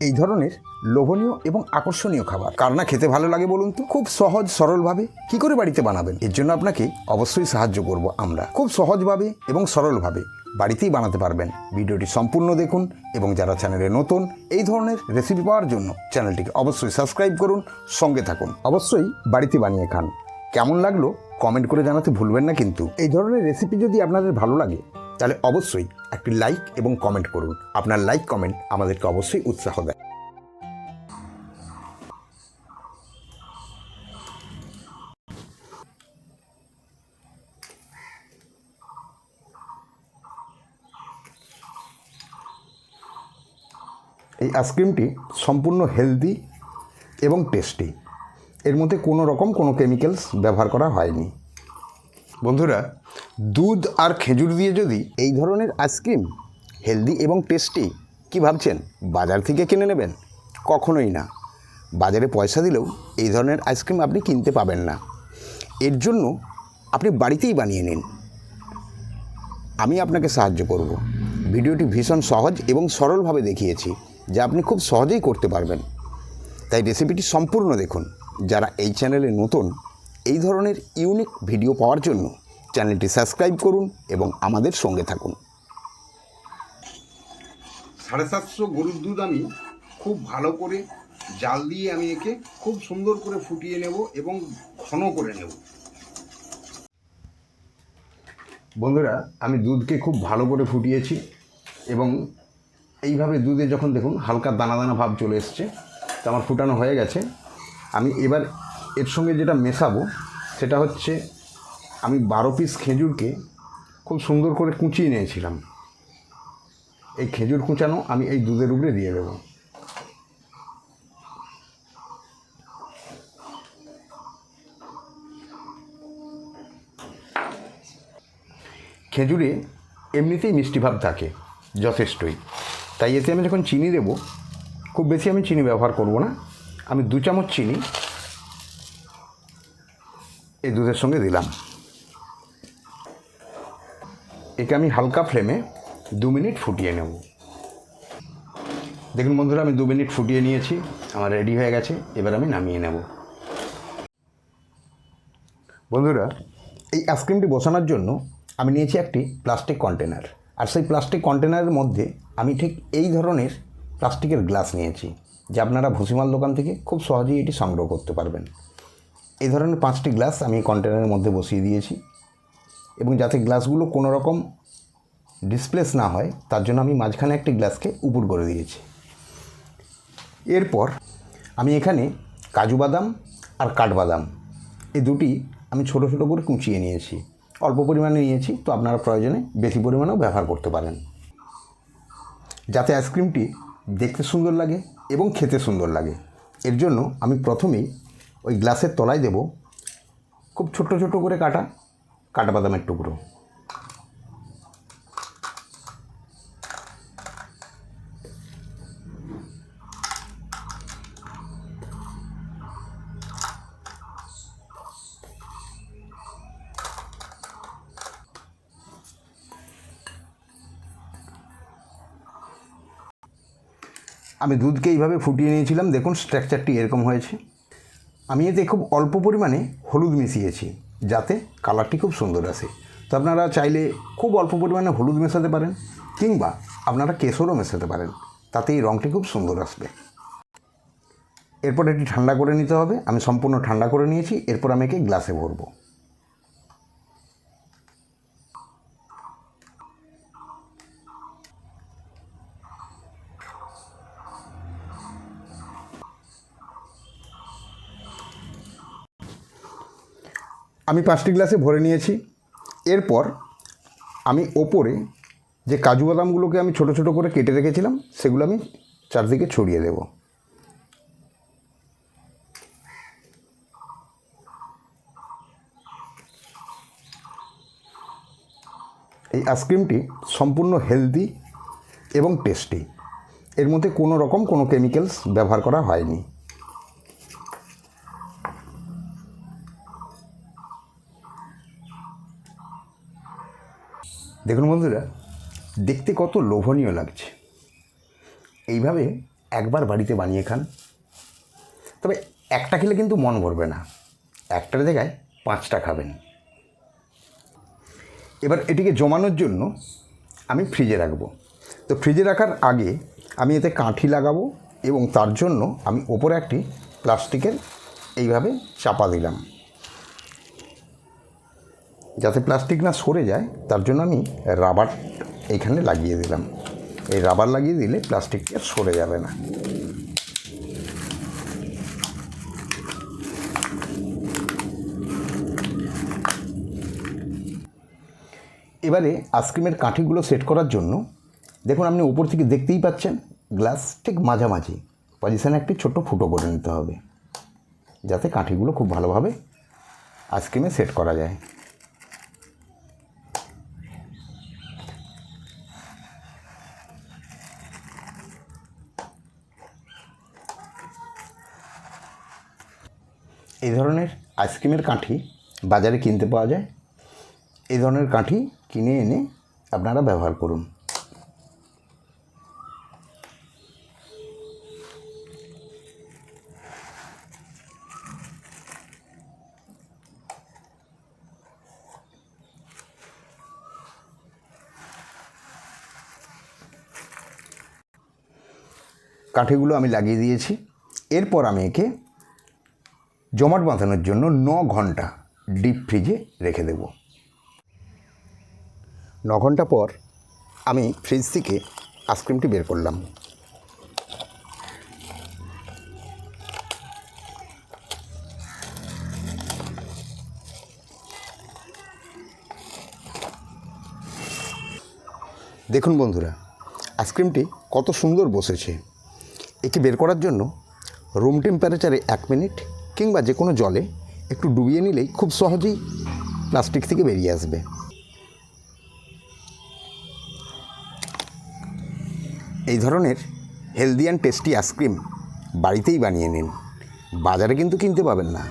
এই ধরনের লোভনীয় এবং আকর্ষণীয় খাবার। কার না খেতে ভালো লাগে বলুন তো? খুব সহজ, সরলভাবে কি করে বাড়িতে বানাবেন? এর জন্য আপনাকে অবশ্যই সাহায্য করব আমরা। খুব সহজভাবে এবং সরলভাবে বাড়িতেই বানাতে পারবেন। ভিডিওটি সম্পূর্ণ দেখুন এবং যারা চ্যানেলে নতুন, এই ধরনের রেসিপি পাওয়ার জন্য চ্যানেলটিকে অবশ্যই সাবস্ক্রাইব করুন, সঙ্গে থাকুন। অবশ্যই বাড়িতে বানিয়ে খান। কেমন লাগল? কমেন্ট করে জানাতে ভুলবেন না কিন্তু। এই ধরনের রেসিপি যদি আপনাদের ভালো লাগে তাহলে অবশ্যই একটি লাইক এবং কমেন্ট করুন। আপনার লাইক কমেন্ট আমাদেরকে অবশ্যই উৎসাহ দেয়। এই আইসক্রিমটি সম্পূর্ণ হেলদি এবং টেস্টি এর মধ্যে কোনো রকম কোনো কেমিক্যালস ব্যবহার করা হয়নি। বন্ধুরা দুধ আর খেজুর দিয়ে যদি এই ধরনের আইসক্রিম হেলদি এবং টেস্টি, কি ভাবছেন? বাজার থেকে কিনে নেবেন? কখনোই না। বাজারে পয়সা দিলেও এই ধরনের আইসক্রিম আপনি কিনতে পাবেন না। এর জন্য আপনি বাড়িতেই বানিয়ে নিন। আমি আপনাকে সাহায্য করব। ভিডিওটি ভীষণ সহজ এবং সরলভাবে দেখিয়েছি, যা আপনি খুব সহজেই করতে পারবেন। তাই রেসিপিটি সম্পূর্ণ দেখুন। যারা এই চ্যানেলে নতুন, এই ধরনের ইউনিক ভিডিও পাওয়ার জন্য চ্যানেলটি সাবস্ক্রাইব করুন এবং আমাদের সঙ্গে থাকুন। সাড়ে সাতশো গরুর দুধ আমি খুব ভালো করে জাল দিয়ে আমি একে খুব সুন্দর করে ফুটিয়ে নেব এবং ঘন করে নেব। বন্ধুরা আমি দুধকে খুব ভালো করে ফুটিয়েছি এবং এইভাবে দুধে যখন দেখুন হালকা দানা দানা ভাব চলে এসছে তো আমার ফুটানো হয়ে গেছে। আমি এবার এর সঙ্গে যেটা মেশাবো সেটা হচ্ছে আমি বারো পিস খেজুরকে খুব সুন্দর করে কুচিয়ে নিয়েছিলাম। এই খেজুর কুচানো আমি এই দুধের উপরে দিয়ে দেবো। খেজুরে এমনিতেই মিষ্টি ভাব থাকে, যথেষ্টই। তাই এতে আমি যখন চিনি দেব, খুব বেশি আমি চিনি ব্যবহার করব না। আমি দু চামচ চিনি এই দুধের সঙ্গে দিলাম। একে আমি হালকা ফ্লেমে দু মিনিট ফুটিয়ে নেব। দেখুন বন্ধুরা, আমি দু মিনিট ফুটিয়ে নিয়েছি, আমার রেডি হয়ে গেছে, এবার আমি নামিয়ে নেব। বন্ধুরা, এই আইসক্রিমটি বসানোর জন্য আমি নিয়েছি একটি প্লাস্টিক কন্টেনার আর সেই প্লাস্টিক কন্টেনারের মধ্যে আমি ঠিক এই ধরনের প্লাস্টিকের গ্লাস নিয়েছি, যা আপনারা ভুসিমাল দোকান থেকে খুব সহজেই এটি সংগ্রহ করতে পারবেন। এই ধরনের পাঁচটি গ্লাস আমি কন্টেনারের মধ্যে বসিয়ে দিয়েছি। এবং যাতে গ্লাসগুলো কোনো রকম ডিসপ্লেস না হয়, তার জন্য আমি মাঝখানে একটি গ্লাসকে উপর করে দিয়েছি। এরপর আমি এখানে কাজু বাদাম আর কাঠবাদাম, এই দুটি আমি ছোট ছোট করে কুচিয়ে নিয়েছি। অল্প পরিমাণে নিয়েছি, তো আপনারা প্রয়োজনে বেশি পরিমাণেও ব্যবহার করতে পারেন। যাতে আইসক্রিমটি দেখতে সুন্দর লাগে এবং খেতে সুন্দর লাগে। এর জন্য আমি প্রথমেই ওই গ্লাসের তলায় দেব খুব ছোট ছোট করে কাটা কাঠবাদামের টুকরো। আমি দুধকে এইভাবে ফুটিয়ে নিয়েছিলাম, দেখুন স্ট্রাকচারটি এরকম হয়েছে। আমি এতে খুব অল্প পরিমাণে হলুদ মিশিয়েছি। যাতে কালারটি খুব সুন্দর আসে। তো আপনারা চাইলে খুব অল্প পরিমাণে হলুদ মেশাতে পারেন কিংবা আপনারা কেশরও মেশাতে পারেন। তাতে এই রঙটি খুব সুন্দর আসবে। এরপর এটি ঠান্ডা করে নিতে হবে। আমি সম্পূর্ণ ঠান্ডা করে নিয়েছি। এরপর আমি একে গ্লাসে ভরবো। আমি পাঁচটি গ্লাসে ভরে নিয়েছি। এরপর আমি ওপরে যে কাজু বাদামগুলোকে আমি ছোট ছোট করে কেটে রেখেছিলাম, সেগুলো আমি চারদিকে ছড়িয়ে দেব। এই আইসক্রিমটি সম্পূর্ণ হেলদি এবং টেস্টি এর মধ্যে কোনো রকম কোনো কেমিক্যালস ব্যবহার করা হয়নি। দেখুন বন্ধুরা, দেখতে কত লোভনীয় লাগছে। এইভাবে একবার বাড়িতে বানিয়ে খান। তবে একটা খেলে কিন্তু মন ভরবে না। একটার জায়গায় পাঁচটা খাবেন। এবার এটিকে জমানোর জন্য আমি ফ্রিজে রাখব। তো ফ্রিজে রাখার আগে আমি এতে কাঠি লাগাবো এবং তার জন্য আমি ওপরে একটি প্লাস্টিকের এইভাবে চাপা দিলাম। যাতে প্লাস্টিক না সরে যায়, তার জন্য আমি রাবার এইখানে লাগিয়ে দিলাম। এই রাবার লাগিয়ে দিলে প্লাস্টিকটি আর সরে যাবে না। এবারে আইসক্রিমের কাঠিগুলো সেট করার জন্য, দেখুন আপনি উপর থেকে দেখতেই পাচ্ছেন গ্লাস ঠিক মাঝামাঝি। পজিশানে একটি ছোট্ট ফুটো করে নিতে হবে, যাতে কাঠিগুলো খুব ভালোভাবে আইসক্রিমে সেট করা যায়। এই ধরনের আইসক্রিমের কাঠি বাজারে কিনতে পাওয়া যায়। এই ধরনের কাঠি কিনে এনে আপনারা ব্যবহার করুন। কাঠিগুলো আমি লাগিয়ে দিয়েছি। এরপর আমি একে জমাট বাঁধানোর জন্য ন ঘণ্টা ডিপ ফ্রিজে রেখে দেব। ন ঘণ্টা পর আমি ফ্রিজ থেকে আইসক্রিমটি বের করলাম। দেখুন বন্ধুরা আইসক্রিমটি কত সুন্দর বসেছে। একে বের করার জন্য রুম টেম্পারেচারে এক মিনিট কিংবা যে কোনো জলে একটু ডুবিয়ে নিলেই খুব সহজেই প্লাস্টিক থেকে বেরিয়ে আসবে। এই ধরনের হেলদি অ্যান্ড টেস্টি আইসক্রিম বাড়িতেই বানিয়ে নিন। বাজারে কিন্তু কিনতে পাবেন না।